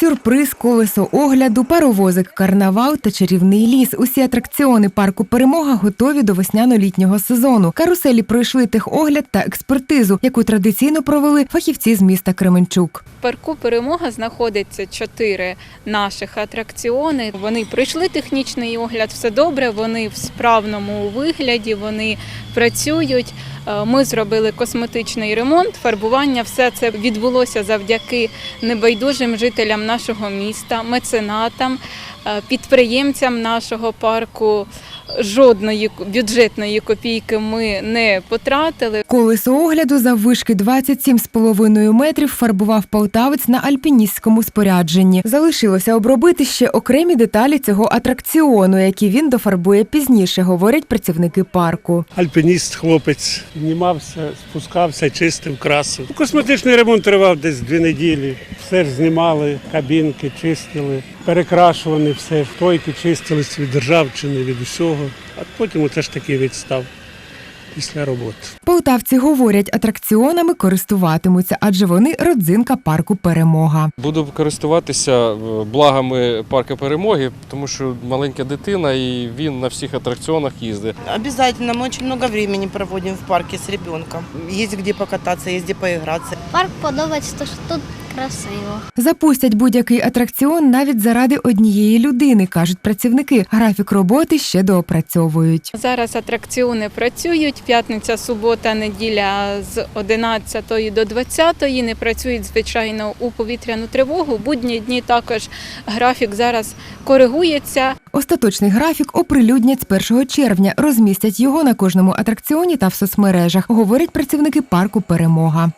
Сюрприз, колесо огляду, паровозик, карнавал та чарівний ліс. Усі атракціони парку Перемога готові до весняно-літнього сезону. Каруселі пройшли техогляд та експертизу, яку традиційно провели фахівці з міста Кременчук. В парку Перемога знаходиться чотири наших атракціони. Вони пройшли технічний огляд, все добре. Вони в справному вигляді, вони працюють. Е, Ми зробили косметичний ремонт, фарбування. Все це відбулося завдяки небайдужим жителям нашого міста, меценатам, е, підприємцям нашого парку. Жодної бюджетної копійки ми не потратили. Колесо огляду заввишки 27,5 метрів фарбував полтавець на альпіністському спорядженні. Залишилося обробити ще окремі деталі цього атракціону, які він дофарбує пізніше, говорять працівники парку. Альпініст, хлопець, піднімався, спускався, чистив, красив. Косметичний ремонт тривав десь дві неділі. Все ж знімали, кабінки чистили, перекрашували все, стойки чистились від державчини, від усього. А потім оце ж такий відстав після роботи. Полтавці говорять, атракціонами користуватимуться, адже вони родзинка парку Перемога. Буду користуватися е, благами парку перемоги, тому що маленька дитина і він на всіх атракціонах їздить. Обязательно. Мы очень много времени проводим в парке с ребенком. Есть где покататься, есть где поиграться. Парк подобається, то що тут красиво. Запустять будь-який атракціон навіть заради однієї людини, кажуть працівники. Графік роботи ще доопрацьовують. Зараз атракціони працюють. П'ятниця, субота, неділя з 11 до 20. Не працюють звичайно у повітряну тривогу. Будні дні також графік зараз коригується. Остаточний графік оприлюднять з 1 червня. Розмістять його на кожному атракціоні та в соцмережах, говорять працівники парку Перемога.